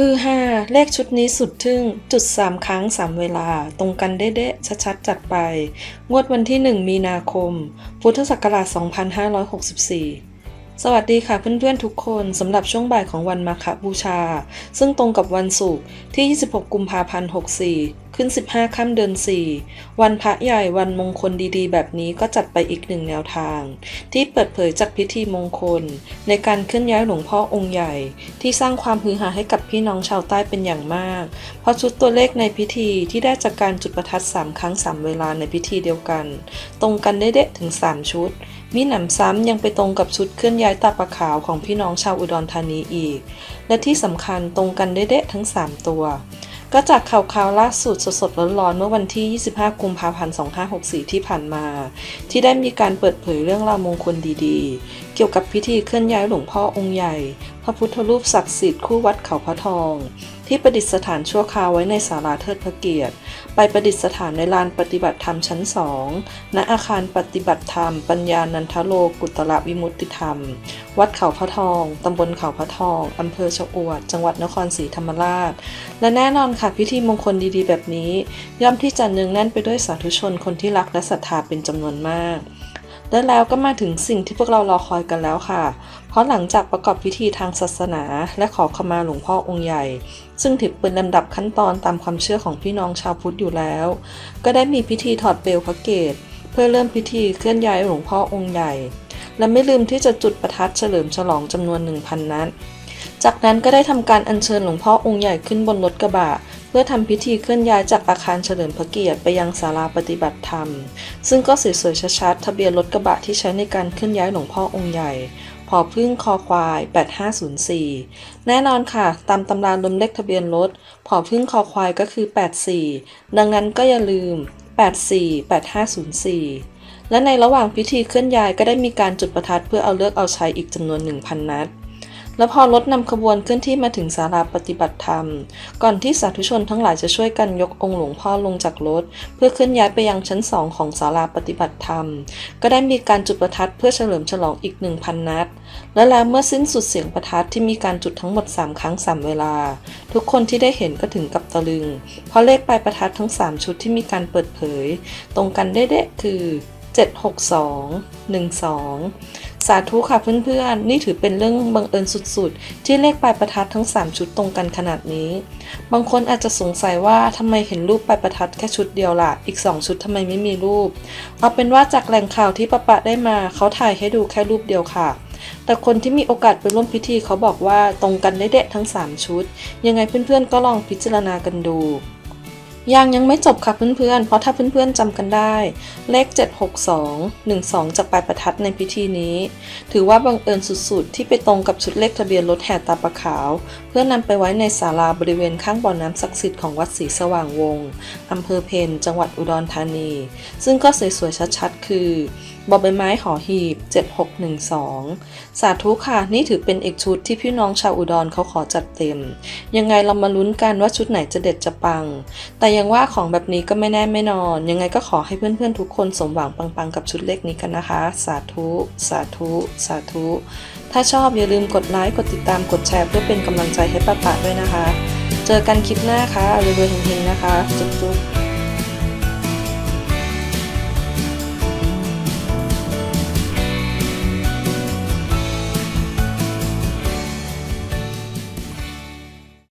ฮือฮาเลขชุดนี้สุดทึ่งจุด3ครั้ง3เวลา ตรงกันเด๊ะๆชัดๆจัดไป งวดวันที่1มีนาคม พุทธศักราช 2564สวัสดีค่ะเพื่อนๆทุกคนสำหรับช่วงบ่ายของวันมาคบูชา ซึ่งตรงกับวันศุกร์ที่ 26 กุมภาพันธ์ 64 ขึ้น 15 ค่ำเดือน 4 วันพระใหญ่วันมงคลดีๆ แบบนี้ก็จัดไปอีกหนึ่งแนวทาง ที่เปิดเผยจากพิธีมงคล ในการเคลื่อนย้ายหลวงพ่อองค์ใหญ่ ที่สร้างความฮือฮาให้กับพี่น้องชาวใต้เป็นอย่างมาก เพราะชุดตัวเลขในพิธีที่ได้จากการจุดประทัด 3 ครั้ง 3 เวลาในพิธีเดียวกัน ตรงกันได้เดะถึง 3 ชุดมีหนำซ้ำยังไปตรงกับชุดเคลื่อนย้ายตาปะขาวของพี่น้องชาวอุดรธานีอีก และที่สำคัญตรงกันได้เดะทั้ง 3 ตัว ก็จากข่าวข่าวล่าสุดสดๆร้อนๆเมื่อวันที่ 25 กุมภาพันธ์ 2564 ที่ผ่านมา ที่ได้มีการเปิดเผยเรื่องราวมงคลดีๆ เกี่ยวกับพิธีเคลื่อนย้ายหลวงพ่อองค์ใหญ่ พระพุทธรูปศักดิ์สิทธิ์คู่วัดเขาพระทอง ที่ประดิษฐานชั่วคราวไว้ในศาลาเทิดพระเกียรติ ไปประดิษฐานในลานปฏิบัติธรรมชั้นสองณอาคารปฏิบัติธรรม ปัญญานันทโลกุตระวิมุตติธรรม วัดเขาพระทองตำบลเขาพระทองอำเภอชะอวด จังหวัดนครศรีธรรมราช และแน่นอนค่ะพิธีมงคลดีๆ แบบนี้ ย่อมที่จะเนืองแน่นไปด้วยสาธุชนคนที่รักและศรัทธาเป็นจำนวนมาก และแล้วก็มาถึงสิ่งที่พวกเรารอคอยกันแล้วค่ะ เพราะหลังจากประกอบพิธีทางศาสนา และขอขมาหลวงพ่อองค์ใหญ่ ซึ่งถือเป็นลำดับขั้นตอนตามความเชื่อของพี่น้องชาวพุทธอยู่แล้ว ก็ได้มีพิธีถอดเปลวพระเกศเพื่อเริ่มพิธีเคลื่อนย้ายหลวงพ่อองค์ใหญ่ และไม่ลืมที่จะจุดประทัดเฉลิมฉลองจำนวน1,000นัดจากนั้นก็ได้ทำการอัญเชิญหลวงพ่อองค์ใหญ่ขึ้นบนรถกระบะ พื่อทำพิธีเคลื่อนย้ายจากอาคารเฉลิมพระเกียรติไปยังศาลาปฏิบัติธรรม ซึ่งก็สวยๆชัดๆทะเบียนรถกระบะที่ใช้ในการเคลื่อนย้ายหลวงพ่อองค์ใหญ่พอพึ่งคอควาย 8504 แน่นอนค่ะ ตามตำราลมเลขทะเบียนรถพอพึ่งคอควายก็คือ 84 ดังนั้นก็อย่าลืม 84 8504 และในระหว่างพิธีเคลื่อนย้ายก็ได้มีการจุดประทัดเพื่อเอาเลือกเอาใช้อีกจำนวน 1,000 นัด และพอรถนำขบวนเคลื่อนที่มาถึงศาลาปฏิบัติธรรม ก่อนที่สาธุชนทั้งหลายจะช่วยกันยกองค์หลวงพ่อลงจากรถ เพื่อเคลื่อนย้ายไปยังชั้นสองของศาลาปฏิบัติธรรม ก็ได้มีการจุดประทัดเพื่อเฉลิมฉลองอีก1,000นัด และแล้วเมื่อสิ้นสุดเสียงประทัดที่มีการจุดทั้งหมด 3 ครั้ง 3 เวลา ทุกคนที่ได้เห็นก็ถึงกับตะลึง เพราะเลขปลายประทัดทั้ง 3 ชุดที่มีการเปิดเผย ตรงกันเด๊ะๆคือ 762 12 สาธุค่ะเพื่อนๆ นี่ถือเป็นเรื่องบังเอิญสุดๆ ที่เลขปลายประทัดทั้ง 3 ชุดตรงกันขนาดนี้ บางคนอาจจะสงสัยว่าทำไมเห็นรูปปลายประทัดแค่ชุดเดียวล่ะ อีก 2 ชุดทำไมไม่มีรูป เอาเป็นว่าจากแหล่งข่าวที่ปะปะได้มาเขาถ่ายให้ดูแค่รูปเดียวค่ะแต่คนที่มีโอกาสไปร่วมพิธีเขาบอกว่าตรงกันได้เดะทั้ง 3 ชุด ยังไงเพื่อนๆก็ลองพิจารณากันดู ยังยังไม่จบค่ะเพื่อนๆ เพราะถ้าเพื่อนๆจำกันได้ เลข 762 12 จากปลายประทัดในพิธีนี้ ถือว่าบังเอิญสุดๆ ที่ไปตรงกับชุดเลขทะเบียนรถแห่ตาประขาว เพื่อนำไปไว้ในศาลาบริเวณข้างบ่อน้ำศักดิ์สิทธิ์ของวัดศรีสว่างวงศ์อำเภอเพนจังหวัดอุดรธานี ซึ่งก็สวยๆชัดๆ คือบอใบไม้หอหีบ 7612 สาธุค่ะ นี่ถือเป็นอีกชุดที่พี่น้องชาวอุดรเขาขอจัดเต็ม ยังไงเรามาลุ้นกันว่าชุดไหนจะเด็ดจะปัง แต่ยังว่าของแบบนี้ก็ไม่แน่ไม่นอน ยังไงก็ขอให้เพื่อนๆทุกคนสมหวังปังๆกับชุดเลขนี้กันนะคะ สาธุ สาธุ สาธุ ถ้าชอบอย่าลืมกดไลค์ กดติดตาม กดแชร์เพื่อเป็นกำลังใจให้ป้าปะด้วยนะคะ เจอกันคลิปหน้าค่ะรวยๆเฮงๆนะคะ จุ๊บๆ